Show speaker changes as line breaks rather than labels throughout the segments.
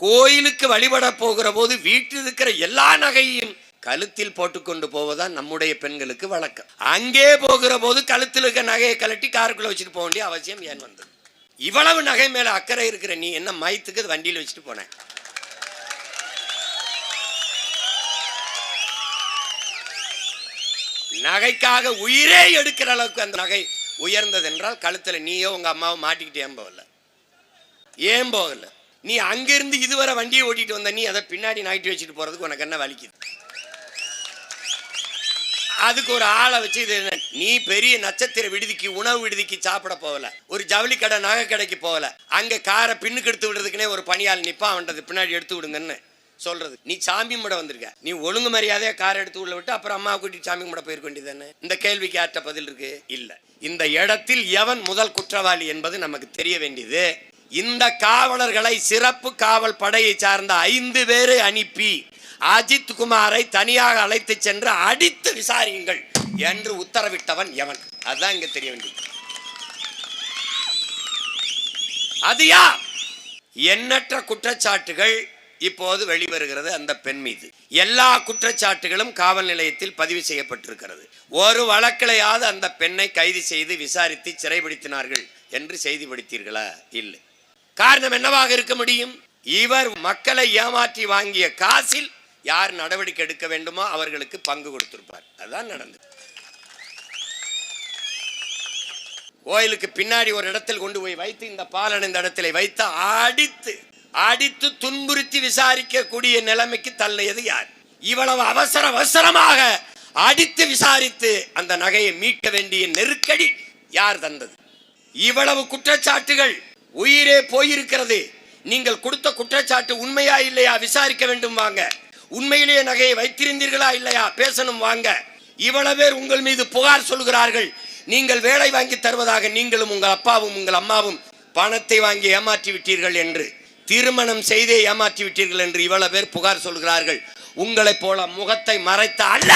கோயிலுக்கு வழிபட போகிற போது வீட்டில் இருக்கிற எல்லா நகையும் கழுத்தில் போட்டுக்கொண்டு போவதான் நம்முடைய பெண்களுக்கு வழக்கம். அங்கே போகிற போது கழுத்தில் இருக்க நகையை கழட்டி காருக்குள்ள வச்சுட்டு போக வேண்டிய அவசியம் ஏன் வந்தது? இவ்வளவு நகை மேல அக்கறை இருக்கிற நீ என்ன மயத்துக்கு அது வண்டியில் வச்சுட்டு போன? நகைக்காக உயிரே எடுக்கிற அளவுக்கு அந்த நகை உயர்ந்தது என்றால் கழுத்தில் நீயோ உங்க அம்மாவோ மாட்டிக்கிட்டு ஏன் போகல? ஏன் போகல? நீ அங்கிருந்து இதுவரை வண்டியை ஓட்டிட்டு வந்த நீ அதை பின்னாடி நகட்டி வச்சுட்டு போறதுக்கு உனக்கு என்ன வலிக்குது? அதுக்கு ஒரு ஆளை வச்சு இது என்ன? நீ பெரிய நட்சத்திர விடுதிக்கு உணவு விடுதிக்கு சாப்பிட போகல. ஒரு ஜவுளி கடை நகை கடைக்கு போகல. அங்க காரை பின்னுக்கு எடுத்து விடுறதுக்குனே ஒரு பணியாள் நிப்பான் அவன்றது பின்னாடி எடுத்து விடுங்கன்னு சொல்றது. நீ சாமி கும்பிட வந்திருக்க. நீ ஒழுங்கு மரியாதையா கார் எடுத்து உள்ள விட்டு அப்புறம் அம்மா கூட்டி சாமி கும்பிட போயிருக்க வேண்டியதானே இந்த கேள்விக்கு ஆற்ற பதில் இருக்கு? இல்ல. இந்த இடத்தில் எவன் முதல் குற்றவாளி என்பது நமக்கு தெரிய வேண்டியது. இந்த காவலர்களை சிறப்பு காவல் படையை சார்ந்த ஐந்து பேரை அனுப்பி அஜித் குமாரை தனியாக அழைத்து சென்று அடித்து விசாரியுங்கள் என்று உத்தரவிட்டவன் எவன்? அதுதான் இங்க தெரிய வேண்டியது. அது யார்? எண்ணற்ற குற்றச்சாட்டுகள் இப்போது வெளிவருகிறது அந்த பெண் மீது. எல்லா குற்றச்சாட்டுகளும் காவல் நிலையத்தில் பதிவு செய்யப்பட்டிருக்கிறது. ஒரு வழக்கிலையாவது அந்த பெண்ணை கைது செய்து விசாரித்து சிறைபிடித்தினார்கள் என்று செய்தி படித்தீர்களா இல்லை. காரணம் என்னவாக இருக்க முடியும்? இவர் மக்களை ஏமாற்றி வாங்கிய காசில் யார் நடவடிக்கை எடுக்க வேண்டுமோ அவர்களுக்கு பங்கு கொடுத்திருப்பார். அதுதான் நடந்தது. கோயிலுக்கு பின்னாடி ஒரு இடத்தில் கொண்டு போய் வைத்து இந்த பாலன் இந்த இடத்துல வைத்து அடித்து அடித்து துன்புறுத்தி விசாரிக்கக்கூடிய நிலைமைக்கு தள்ளியது யார்? இவ்வளவு அவசர அவசரமாக அடித்து விசாரித்து அந்த நகையை மீட்க வேண்டிய நெருக்கடி யார் தந்தது? இவ்வளவு குற்றச்சாட்டுகள் உயிரே போயிருக்கிறது. நீங்கள் கொடுத்த குற்றச்சாட்டு உண்மையா இல்லையா? விசாரிக்க வேண்டும் வாங்க. உண்மையிலேயே நகையை வைத்திருந்தீர்களா இல்லையா? பேசணும் வாங்க. இவ்வளவு பேர் உங்கள் மீது புகார் சொல்கிறார்கள். நீங்கள் வேலை வாங்கி தருவதாக நீங்களும் உங்கள் அப்பாவும் உங்கள் அம்மாவும் பணத்தை வாங்கி ஏமாற்றி விட்டீர்கள் என்று திருமணம் செய்தே ஏமாற்றி விட்டீர்கள் என்று இவ்வளவு பேர் புகார் சொல்கிறார்கள். உங்களைப் போல முகத்தை மறைத்த அல்ல.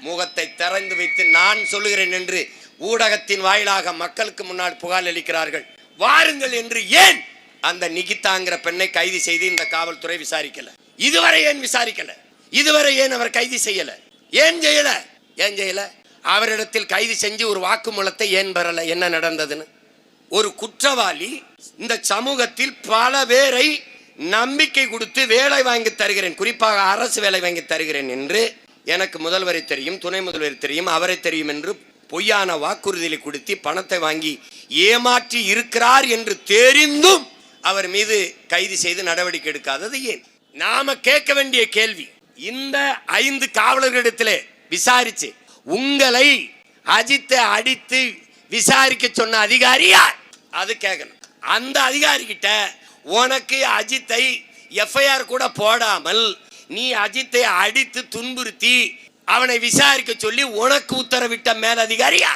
முகத்தை திறந்து வைத்து நான் சொல்லுகிறேன் என்று ஊடகத்தின் வாயிலாக மக்களுக்கு முன்னால் புகார் அளிக்கிறார்கள். வாருங்கள் என்று ஏன் அந்த நிகிதாங்கிற பெண்ணை கைது செய்து இந்த காவல்துறை விசாரிக்கல? இதுவரை ஏன் விசாரிக்கல? இதுவரை ஏன் அவர் கைது செய்யல? ஏன் செய்யல? ஏன் செய்யல? அவரிடத்தில் கைது செஞ்சு ஒரு வாக்குமூலத்தை ஏன் பெறல? என்ன நடந்ததுன்னு? ஒரு குற்றவாளி இந்த சமூகத்தில் பல பேரை நம்பிக்கை கொடுத்து வேலை வாங்கி தருகிறேன். குறிப்பாக அரசு வேலை வாங்கி தருகிறேன் என்று எனக்கு முதல்வரை தெரியும் துணை முதல்வர் தெரியும் அவரை தெரியும் என்று பொய்யான வாக்குறுதியை கொடுத்து பணத்தை வாங்கி ஏமாற்றி இருக்கிறார் என்று தெரிந்தும் அவர் மீது கைது செய்து நடவடிக்கை எடுக்காதது ஏன்? நாம கேட்க வேண்டிய கேள்வி. இந்த ஐந்து காவலர்களிடத்தில் விசாரிச்சு உங்களை அஜித்தை அடித்து விசாரிக்க சொன்ன அதிகாரி யார்? அது கேட்கணும். அந்த அதிகாரி கிட்ட உனக்கு அஜித்தை எஃப்ஐஆர் கூட போடாமல் நீ அஜித்தை அடித்து துன்புறுத்தி அவனை விசாரிக்க சொல்லி உனக்கு உத்தரவிட்ட மேலதிகாரியா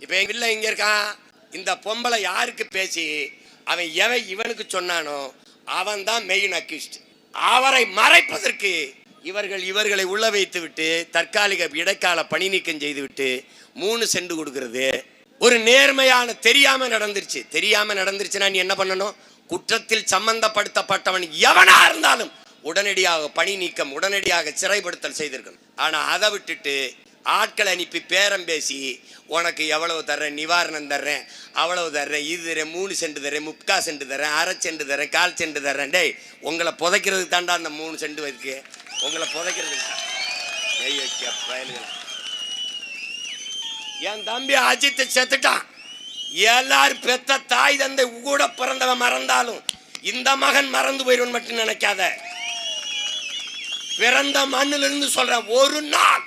இப்ப எங்க இல்ல இங்க இருக்கான் இந்த பொம்பளை யாருக்கு பேசி அவன் எவன் இவனுக்கு சொன்னானோ அவன் தான் மெயின் அக்யூஸ்ட் அவரை மறைப்பதற்கு இவர்கள் இவர்களை உள்ள வைத்து விட்டு தற்காலிக இடைக்கால பணி நீக்கம் செய்து விட்டு மூணு செண்டு கொடுக்கறது. ஒரு நேர்மையான தெரியாம நடந்துருச்சு. தெரியாம நடந்துருச்சுன்னா நீ என்ன பண்ணணும்? குற்றத்தில் சம்பந்தப்படுத்தப்பட்டவன் எவனா இருந்தாலும் உடனடியாக பணி நீக்கம் உடனடியாக சிறைப்படுத்தல் செய்திருக்கணும் ஆனால் அதை விட்டுட்டு ஆட்களை அனுப்பி பேரம் பேசி உனக்கு எவ்வளவு தர்றேன் நிவாரணம் தர்றேன் அவ்வளவு தர்றேன் இது தரேன் மூணு சென்ட் தரேன் முக்கா சென்ட் தர்றேன் அரை சென்ட் தரேன் கால் சென்ட் தர்றேன். டேய் உங்களை புதைக்கிறதுக்கு தாண்டா அந்த மூணு சென்ட் இருக்கு உங்களை புதைக்கிறதுக்கு என் தம்பி அஜித்து செத்துட்டான். எல்லாரும் பெத்த தாய் தந்தை கூட பிறந்தவன் மறந்தாலும் இந்த மகன் மறந்து போயிடுவன் மட்டும் நினைக்காத. பிறந்த மண்ணிலிருந்து சொல்கிறேன் ஒரு நாள்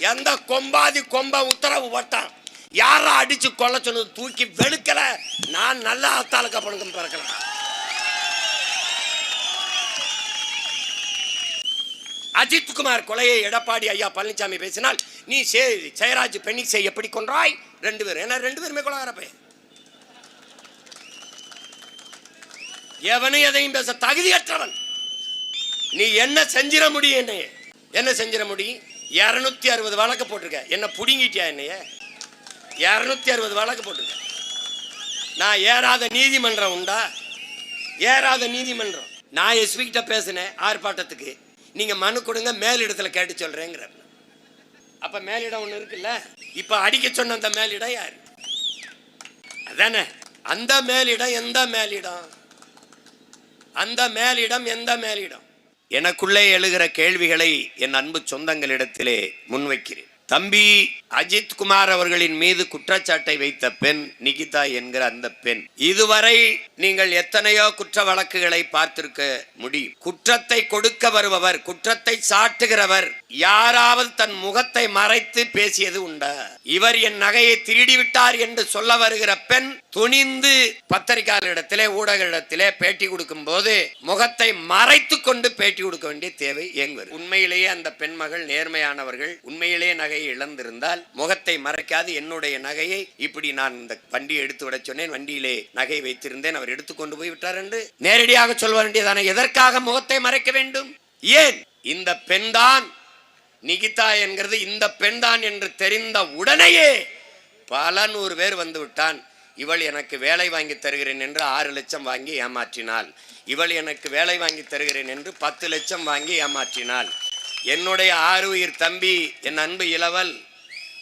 எந்த கொம்பாதி கொம்ப உத்தரவு போட்டான். யாரா அடித்து கொல்ல சொன்னது? தூக்கி வெளுக்கல. நான் நல்ல ஆத்தாளுக்கு பணக்கம் பிறக்கலாம் அஜித் குமார் கொலையை எடப்பாடி ஐயா பழனிசாமி பேசினால் நீ சே ஜெயராஜ் பெண்ணிசை எப்படி கொன்றாய்? ரெண்டு பேரும். ஏன்னா ரெண்டு பேருமே கொலகார பையன். எவனும் எதையும் பேச தகுதியற்றவன். நீ என்ன செஞ்சிட முடியும் என்னைய? என்ன செஞ்சிட முடியும்? இரநூத்தி அறுபது வழக்கு போட்டிருக்க. என்ன புடுங்கிட்டியா என்னைய? இரநூத்தி அறுபது வழக்கு போட்டிருக்க. நான் ஏறாத நீதிமன்றம் உண்டா? ஏறாத நீதிமன்றம். நான் எஸ்பி கிட்ட பேசினேன் ஆர்ப்பாட்டத்துக்கு. நீங்கள் மனு கொடுங்க மேலிடத்தில் கேட்டு சொல்கிறேங்கிற அப்போ மேலிடம் ஒன்று இருக்குல்ல? இப்போ அடிக்க சொன்ன அந்த மேலிடம் யார்? அதானே. அந்த மேலிடம் எந்த மேலிடம்? அந்த மேலிடம் எந்த மேலிடம்? எனக்குள்ளே எழுகிற கேள்விகளை என் அன்பு சொந்தங்களிடத்திலே முன்வைக்கிறேன். தம்பி அஜித் குமார் அவர்களின் மீது குற்றச்சாட்டை வைத்த பெண் நிகிதா என்கிற அந்த பெண். இதுவரை நீங்கள் எத்தனையோ குற்ற வழக்குகளை பார்த்திருக்க முடியும். குற்றத்தை கொடுக்க வருபவர் குற்றத்தை சாட்டுகிறவர் யாராவது தன் முகத்தை மறைத்து பேசியது உண்டா. இவர் என் நகையை திருடி விட்டார் என்று சொல்ல வருகிற பெண் துணிந்து பத்திரிகையாளரிடத்திலே ஊடகத்திலே பேட்டி கொடுக்கும் போது முகத்தை மறைத்து கொண்டு பேட்டி கொடுக்க வேண்டிய தேவை ஏங்குவது உண்மையிலேயே அந்த பெண்மகள் நேர்மையானவர்கள். உண்மையிலேயே நகையை இழந்திருந்தால் முகத்தை மறைக்காது. என்னுடைய நகையை இப்படி நான் இந்த வண்டியை எடுத்து விட சொன்னேன். வண்டியிலே நகை வைத்திருந்தேன். அவர் எடுத்துக்கொண்டு போய் விட்டார் என்று நேரடியாக சொல்ல வேண்டியதான. எதற்காக முகத்தை மறைக்க வேண்டும்? ஏன்? இந்த பெண்தான் நிகிதா என்கிறது இந்த பெண்தான் என்று தெரிந்த உடனேயே பல நூறு பேர் வந்து விட்டான். இவள் எனக்கு வேலை வாங்கி தருகிறேன் என்று ஆறு லட்சம் வாங்கி ஏமாற்றினாள். இவள் எனக்கு வேலை வாங்கி தருகிறேன் என்று பத்து லட்சம் வாங்கி ஏமாற்றினாள். என்னுடைய ஆறு உயிர் தம்பி என் அன்பு இளவல்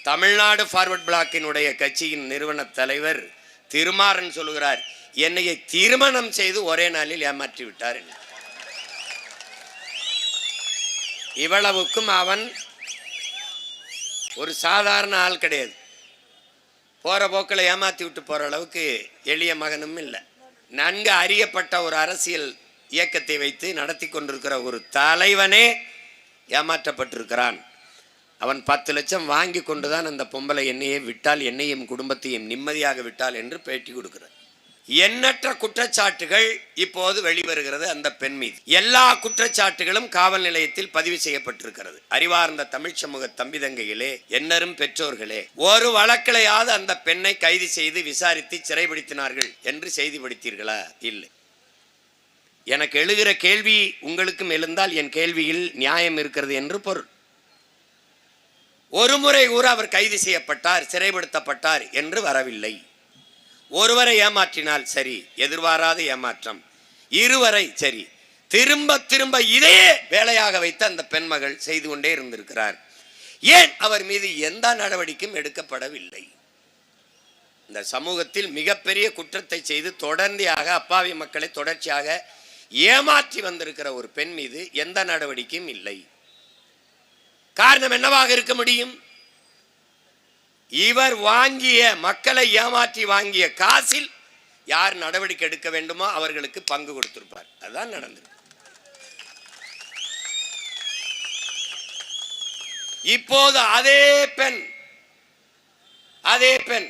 தமிழ்நாடு ஃபார்வர்ட் பிளாக்கினுடைய கட்சியின் நிறுவன தலைவர் திருமாறன் சொல்கிறார் என்னையை திருமணம் செய்து ஒரே நாளில் ஏமாற்றி விட்டார் என்று. இவ்வளவுக்கும் அவன் ஒரு சாதாரண ஆள் கிடையாது. போகிற போக்கில் ஏமாற்றி விட்டு போகிற அளவுக்கு எளிய மகனும் இல்லை. நன்கு அறியப்பட்ட ஒரு அரசியல் இயக்கத்தை வைத்து நடத்தி கொண்டிருக்கிற ஒரு தலைவனே ஏமாற்றப்பட்டிருக்கிறான். அவன் பத்து லட்சம் வாங்கி கொண்டு தான் அந்த பொம்பளை என்னையே விட்டால் என்னையும் குடும்பத்தையும் நிம்மதியாக விட்டால் என்று பேட்டி கொடுக்கிறார். எண்ணற்ற குற்றச்சாட்டுகள் இப்போது வெளிவருகிறது அந்த பெண் மீது. எல்லா குற்றச்சாட்டுகளும் காவல் நிலையத்தில் பதிவு செய்யப்பட்டிருக்கிறது. அறிவார்ந்த தமிழ் சமூக தம்பிதங்கையிலே எண்ணரும் பெற்றோர்களே ஒரு வழக்கிலையாவது அந்த பெண்ணை கைது செய்து விசாரித்து சிறைபிடித்தினார்கள் என்று செய்தி படித்தீர்களா? இல்லை. எனக்கு எழுகிற கேள்வி உங்களுக்கும் எழுந்தால் என் கேள்வியில் நியாயம் இருக்கிறது என்று பொருள். ஒரு முறை கூட அவர் கைது செய்யப்பட்டார் சிறைப்படுத்தப்பட்டார் என்று வரவில்லை. ஒருவரை ஏமாற்றினால் சரி எதிர்பாராத ஏமாற்றம். இருவரை சரி. திரும்ப திரும்ப இதையே வேலையாக வைத்து அந்த பெண்மகள் செய்து கொண்டே இருந்திருக்கிறார். ஏன் அவர் மீது எந்த நடவடிக்கையும் எடுக்கப்படவில்லை? இந்த சமூகத்தில் மிகப்பெரிய குற்றத்தை செய்து தொடர்ந்தியாக அப்பாவி மக்களை தொடர்ச்சியாக ஏமாற்றி வந்திருக்கிற ஒரு பெண் மீது எந்த நடவடிக்கையும் இல்லை. காரணம் என்னவாக இருக்க முடியும்? இவர் வாங்கிய மக்களை ஏமாற்றி வாங்கிய காசில் யார் நடவடிக்கை எடுக்க வேண்டுமோ அவர்களுக்கு பங்கு கொடுத்திருப்பார். அதுதான் நடந்தது. இப்போது அதே பெண் அதே பெண்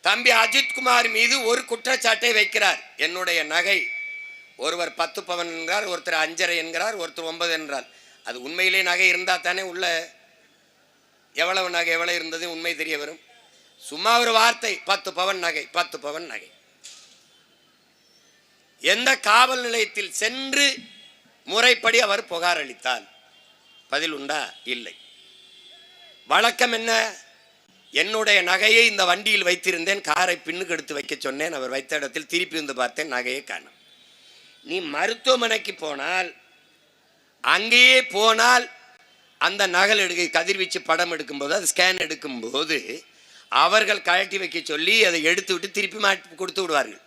தம்பி அஜித் குமார் மீது ஒரு குற்றச்சாட்டை வைக்கிறார். என்னுடைய நகை ஒருவர் பத்து பவன் என்கிறார் ஒருத்தர் அஞ்சரை என்கிறார் ஒருத்தர் ஒன்பது என்றார் அது உண்மையிலே நகை இருந்தால் தானே உள்ள எவ்வளவு நகை எவ்வளவு இருந்தது உண்மை தெரிய வரும். சும்மா ஒரு வார்த்தை பத்து பவன் நகை பத்து பவன் நகை. எந்த காவல் நிலையத்தில் சென்று முறைப்படி அவர் புகார் அளித்தார்? பதில் உண்டா? இல்லை. வழக்கம் என்ன? என்னுடைய நகையை இந்த வண்டியில் வைத்திருந்தேன் காரை பின்னுக்கு எடுத்து வைக்க சொன்னேன் அவர் வைத்த இடத்தில் திருப்பி வந்து பார்த்தேன் நகையை காணும். நீ மருத்துவமனைக்கு போனால் அங்கேயே போனால் அந்த நகல் எடுக்க கதிர்வீச்சு படம் எடுக்கும்போது அது ஸ்கேன் எடுக்கும்போது அவர்கள் கழட்டி வைக்க சொல்லி அதை எடுத்து விட்டு திருப்பி மாட்டி கொடுத்து விடுவார்கள்.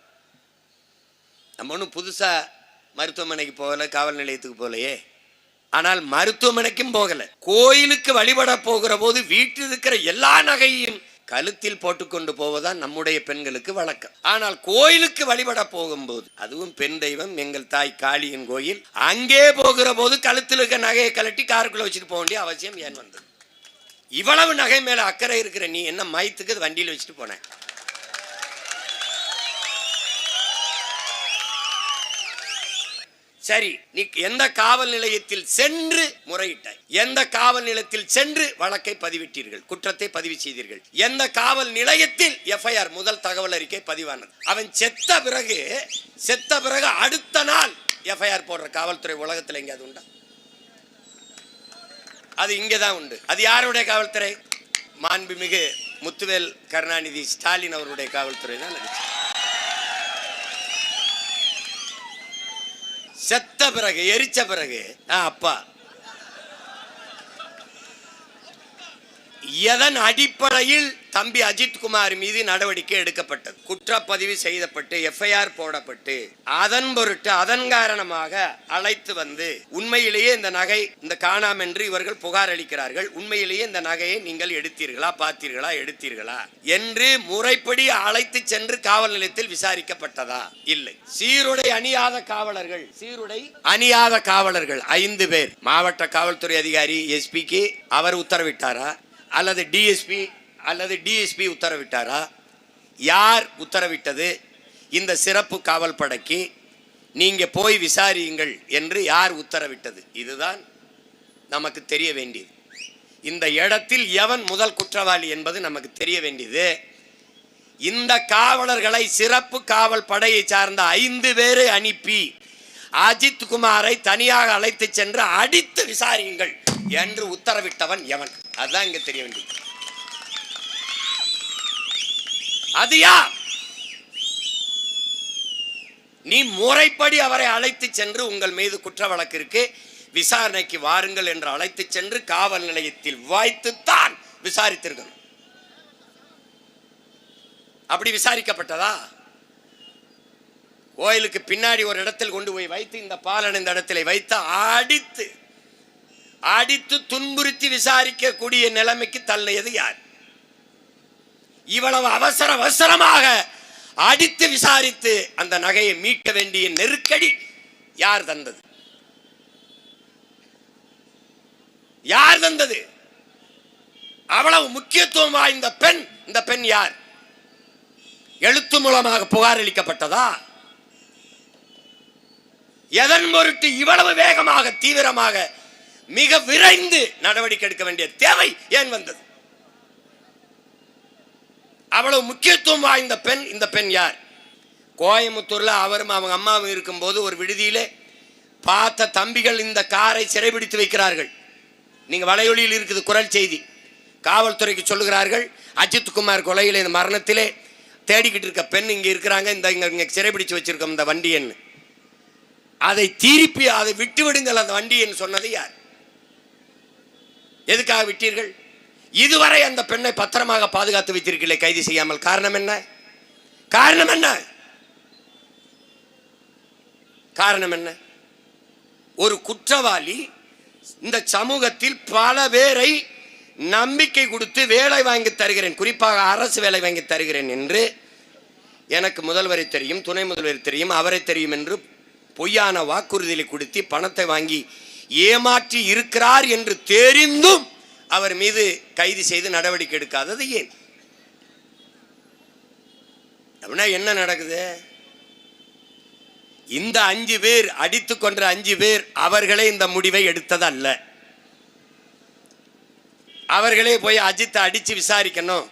நம்ம ஒன்றும் புதுசாக மருத்துவமனைக்கு போகலை காவல் நிலையத்துக்கு போகலையே. ஆனால் மருத்துவமனைக்கும் போகலை. கோயிலுக்கு வழிபட போகிற போது வீட்டில் இருக்கிற எல்லா நகையும் கழுத்தில் போட்டுக்கொண்டு போவதுதான் நம்முடைய பெண்களுக்கு வழக்கம். ஆனால் கோயிலுக்கு வழிபட போகும்போது அதுவும் பெண் தெய்வம் எங்கள் தாய் காளியின் கோயில் அங்கே போகிற போது கழுத்தில் இருக்க நகையை கழட்டி காருக்குள்ள வச்சுட்டு போக வேண்டிய அவசியம் ஏன் வந்தது? இவ்வளவு நகை மேல அக்கறை இருக்கிற நீ என்ன மயத்துக்கு அது வண்டியில் வச்சுட்டு போன? சரி நீ எந்த காவல் நிலையத்தில் சென்று முறையிட்டாய்? எந்த காவல் நிலையத்தில் சென்று வழக்கை பதிவிட்டீர்கள்? குற்றத்தை பதிவு செய்தீர்கள். எந்த காவல் நிலையத்தில் எஃப்ஐஆர் முதல் தகவல் அறிக்கை பதிவானது? அவன் செத்த பிறகு செத்த பிறகு அடுத்த நாள் எஃப்ஐஆர் போடுற காவல்துறை உலகத்தில் எங்கேயாவது உண்டா? அது இங்கே தான் உண்டு. அது யாருடைய காவல்துறை? மாண்புமிகு முத்துவேல் கருணாநிதி ஸ்டாலின் அவருடைய காவல்துறை தான் நினைச்சு செத்த பிறகு எரிச்ச பிறகு ஆ, அப்பா. எதன் அடிப்படையில் தம்பி அஜித்குமார் மீது நடவடிக்கை எடுக்கப்பட்டது? குற்றப்பதிவு செய்யப்பட்டு எஃப்ஐஆர் போடப்பட்டு அதன் பொருட்டு அதன் காரணமாக அழைத்து வந்து உண்மையிலேயே இந்த நகை இந்த காணாம் என்று இவர்கள் புகார் அளிக்கிறார்கள். உண்மையிலேயே இந்த நகையை நீங்கள் எடுத்தீர்களா பார்த்தீர்களா எடுத்தீர்களா என்று முறைப்படி அழைத்து சென்று காவல் நிலையத்தில் விசாரிக்கப்பட்டதா? இல்லை. சீருடை அணியாத காவலர்கள் சீருடை அணியாத காவலர்கள் ஐந்து பேர். மாவட்ட காவல்துறை அதிகாரி எஸ்பிக்கு அவர் உத்தரவிட்டாரா? அல்லது டிஎஸ்பி அல்லது டிஎஸ்பி உத்தரவிட்டாரா? யார் உத்தரவிட்டது? இந்த சிறப்பு காவல் படைக்கு நீங்கள் போய் விசாரியுங்கள் என்று யார் உத்தரவிட்டது? இதுதான் நமக்கு தெரிய வேண்டியது. இந்த இடத்தில் எவன் முதல் குற்றவாளி என்பது நமக்கு தெரிய வேண்டியது. இந்த காவலர்களை சிறப்பு காவல் படையை சார்ந்த ஐந்து பேரை அனுப்பி அஜித் குமாரை தனியாக அழைத்து சென்று அடித்து விசாரியுங்கள் என்று உத்தரவிட்டவன் எவன்? அதுதான் இங்க தெரிய வேண்டியது. அது யார்? நீ முறைப்படி அவரை அழைத்து சென்று உங்கள் மீது குற்ற வழக்கு இருக்கு. விசாரணைக்கு வாருங்கள் என்று அழைத்து சென்று காவல் நிலையத்தில் வாய்த்துத்தான் விசாரித்திருக்கணும் அப்படி விசாரிக்கப்பட்டதா? கோயிலுக்கு பின்னாடி ஒரு இடத்தில் கொண்டு போய் வைத்து இந்த பாலன் இந்த இடத்துல வைத்து அடித்து அடித்து துன்புறுத்தி விசாரிக்கக்கூடிய நிலைமைக்கு தள்ளியது யார்? இவ்வளவு அவசர அவசரமாக அடித்து விசாரித்து அந்த நகையை மீட்க வேண்டிய நெருக்கடி யார் தந்தது? யார் தந்தது? அவ்வளவு முக்கியத்துவம் வாய்ந்த பெண் இந்த பெண் யார்? எழுத்து மூலமாக புகார் அளிக்கப்பட்டதா எதன் பொருட்டு இவ்வளவு வேகமாக தீவிரமாக மிக விரைந்து நடவடிக்கை எடுக்க வேண்டிய தேவை ஏன் வந்தது? அவ்வளவு முக்கியத்துவம் வாய்ந்த பெண் இந்த பெண் யார்? கோயம்புத்தூர்ல அவரும் அவங்க அம்மாவும் இருக்கும்போது ஒரு விடுதியிலே பார்த்த தம்பிகள் இந்த காரை சிறைபிடித்து வைக்கிறார்கள். நீங்க வலையொலியில் இருக்குது குரல் செய்தி. காவல்துறைக்கு சொல்லுகிறார்கள் அஜித் குமார் கொலையில் இந்த மரணத்திலே தேடிக்கிட்டு இருக்க பெண் இங்க இருக்கிறாங்க இந்த இங்க இங்கே சிறைபிடிச்சு வச்சிருக்கோம் இந்த வண்டியன்னு. அதை திருப்பி அதை விட்டு விடுங்கள் அந்த வண்டின்னு சொன்னது யார்? எதுக்காக விட்டீர்கள்? இதுவரை அந்த பெண்ணை பத்திரமாக பாதுகாத்து வைத்திருக்கீர்களே கைது செய்யாமல் காரணம் என்ன? காரணம் என்ன? காரணம் என்ன? ஒரு குற்றவாளி இந்த சமூகத்தில் பல பேரை நம்பிக்கை கொடுத்து வேலை வாங்கி தருகிறேன். குறிப்பாக அரசு வேலை வாங்கி தருகிறேன் என்று எனக்கு முதல்வரை தெரியும் துணை முதல்வர் தெரியும் அவரை தெரியும் என்று பொய்யான வாக்குறுதிகளை கொடுத்து பணத்தை வாங்கி ஏமாற்றி இருக்கிறார் என்று தெரிந்தும் அவர் மீது கைது செய்து நடவடிக்கை எடுக்காதது ஏன்? அப்படின்னா என்ன நடக்குது? இந்த அஞ்சு பேர் அடித்து கொன்ற அஞ்சு பேர் அவர்களே இந்த முடிவை எடுத்ததல்ல. அவர்களே போய் அஜித்தை அடித்து விசாரிக்கணும்.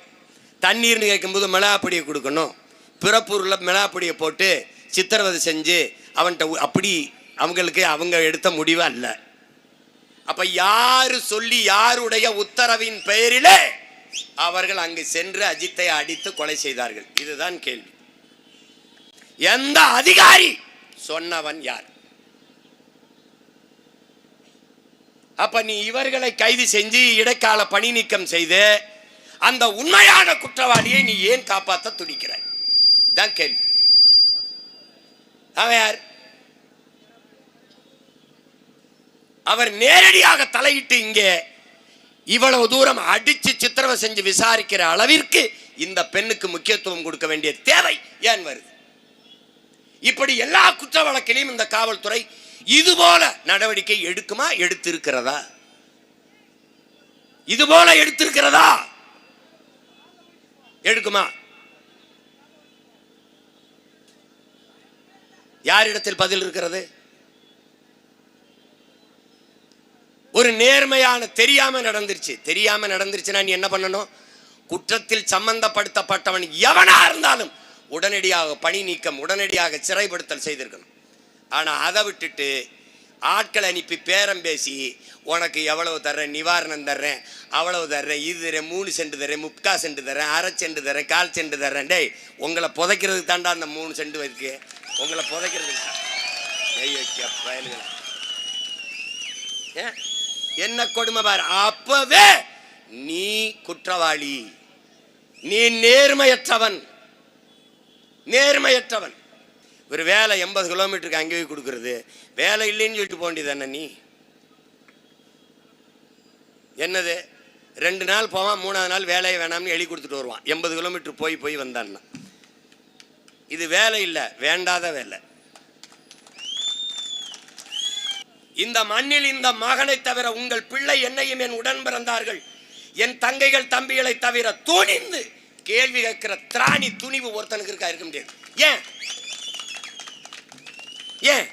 தண்ணீர்னு கேட்கும்போது மிளகாப்பொடியை கொடுக்கணும். பிறப்பூரில் மிளகாப்பொடியை போட்டு சித்திரவதை செஞ்சு அவன்கிட்ட அப்படி அவங்களுக்கு அவங்க எடுத்த முடிவு அல்ல. அப்ப யாரு சொல்லி யாருடைய உத்தரவின் பெயரிலே அவர்கள் அங்கு சென்று அஜித்தை அடித்து கொலை செய்தார்கள்? இதுதான் கேள்வி. எந்த அதிகாரி சொன்னவன் யார்? அப்ப நீ இவர்களை கைது செஞ்சு இடைக்கால பணி நீக்கம் செய்து அந்த உண்மையான குற்றவாளியை நீ ஏன் காப்பாற்ற துடிக்கிறாய்? தான் கேள்வி. அவன் யார் அவர் நேரடியாக தலையிட்டு இங்கே இவ்வளவு தூரம் அடிச்சு சித்திரவை செஞ்சு விசாரிக்கிற அளவிற்கு இந்த பெண்ணுக்கு முக்கியத்துவம் கொடுக்க வேண்டிய தேவை ஏன் வருது? இப்படி எல்லா குற்ற வழக்கிலையும் இந்த காவல்துறை இது போல நடவடிக்கை எடுக்குமா எடுத்திருக்கிறதா? இது போல எடுத்திருக்கிறதா? எடுக்குமா? யாரிடத்தில் பதில் இருக்கிறது? ஒரு நேர்மையான தெரியாம நடந்துருச்சு. தெரியாம நடந்துருச்சுன்னா நீ என்ன பண்ணணும்? குற்றத்தில் சம்பந்தப்படுத்தப்பட்டவன் எவனா இருந்தாலும் உடனடியாக பணி நீக்கம் உடனடியாக சிறைப்படுத்தல் செய்திருக்கணும். ஆனால் அதை விட்டுட்டு ஆட்களை அனுப்பி பேரம் பேசி உனக்கு எவ்வளவு தர்றேன்? நிவாரணம் தர்றேன். அவ்வளவு தர்றேன். இது தரேன் மூணு சென்ட் தரேன் முக்கா சென்ட் தர்றேன் அரை சென்ட் தரேன் கால் சென்ட் தர்றேன். டேய் உங்களை புதைக்கிறதுக்கு தாண்டா அந்த மூணு சென்ட் இருக்குது உங்களை புதைக்கிறதுக்கு. தான். ஐயோ, என்ன கொடுமை பாரு? அப்பவே நீ குற்றவாளி. நீ நேர்மையற்றவன். நேர்மையற்றவன். ஒரு வேலை எண்பது கிலோமீட்டருக்கு அங்கே போய் கொடுக்கறது. வேலை இல்லைன்னு சொல்லிட்டு போண்டியதானே நீ? என்னது? ரெண்டு நாள் போவான் மூணாவது நாள் வேலையை வேணாம்னு எழுதி கொடுத்துட்டு வருவான். எண்பது கிலோமீட்டர் போய் போய் வந்தான்னா. இது வேலை இல்லை வேண்டாத வேலை. இந்த மண்ணில் இந்த மகனை தவிர உங்கள் பிள்ளை என்னையும் என் உடன் பிறந்தார்கள். என் தங்கைகள் தம்பிகளை தவிர துணிந்து கேள்வி கேட்கிற திராணி துணிவு ஒருத்தனுக்கு இருக்கா? இருக்க முடியாது. ஏன்? ஏன்?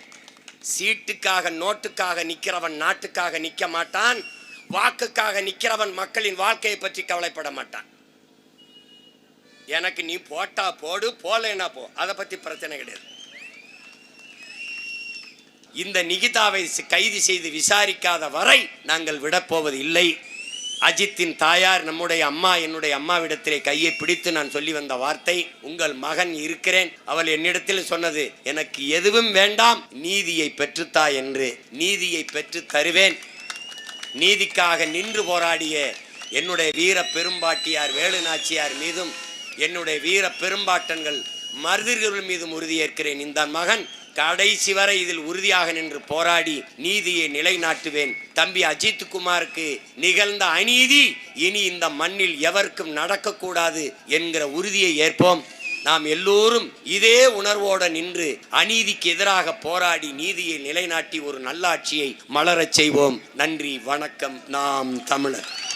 சீட்டுக்காக நோட்டுக்காக நிற்கிறவன் நாட்டுக்காக நிற்க மாட்டான். வாக்குக்காக நிற்கிறவன் மக்களின் வாழ்க்கையை பற்றி கவலைப்பட மாட்டான். எனக்கு நீ போட்டா போடு போலேன்னா போ. அதை பற்றி பிரச்சனை கிடையாது. இந்த நிகிதாவை கைது செய்து விசாரிக்காத வரை நாங்கள் விடப்போவது இல்லை. அஜித்தின் தாயார் நம்முடைய அம்மா என்னுடைய அம்மாவிடத்திலே கையை பிடித்து நான் சொல்லி வந்த வார்த்தை உங்கள் மகன் இருக்கிறேன். அவள் என்னிடத்தில் சொன்னது எனக்கு எதுவும் வேண்டாம் நீதியை பெற்றுத்தா என்று. நீதியை பெற்று தருவேன். நீதிக்காக நின்று போராடிய என்னுடைய வீர பெரும்பாட்டியார் வேலு நாச்சியார் மீதும் என்னுடைய வீர பெரும்பாட்டன்கள் மருதிர்கள் மீதும் உறுதியேற்கிறேன் இந்த மகன் கடைசி வரை இதில் உறுதியாக நின்று போராடி நீதியை நிலைநாட்டுவேன். தம்பி அஜித் குமாருக்கு நிகழ்ந்த அநீதி இனி இந்த மண்ணில் எவருக்கும் நடக்கக்கூடாது என்கிற உறுதியை ஏற்போம். நாம் எல்லோரும் இதே உணர்வோடு நின்று அநீதிக்கு எதிராக போராடி நீதியை நிலைநாட்டி ஒரு நல்லாட்சியை மலரச் செய்வோம். நன்றி வணக்கம். நாம் தமிழர்.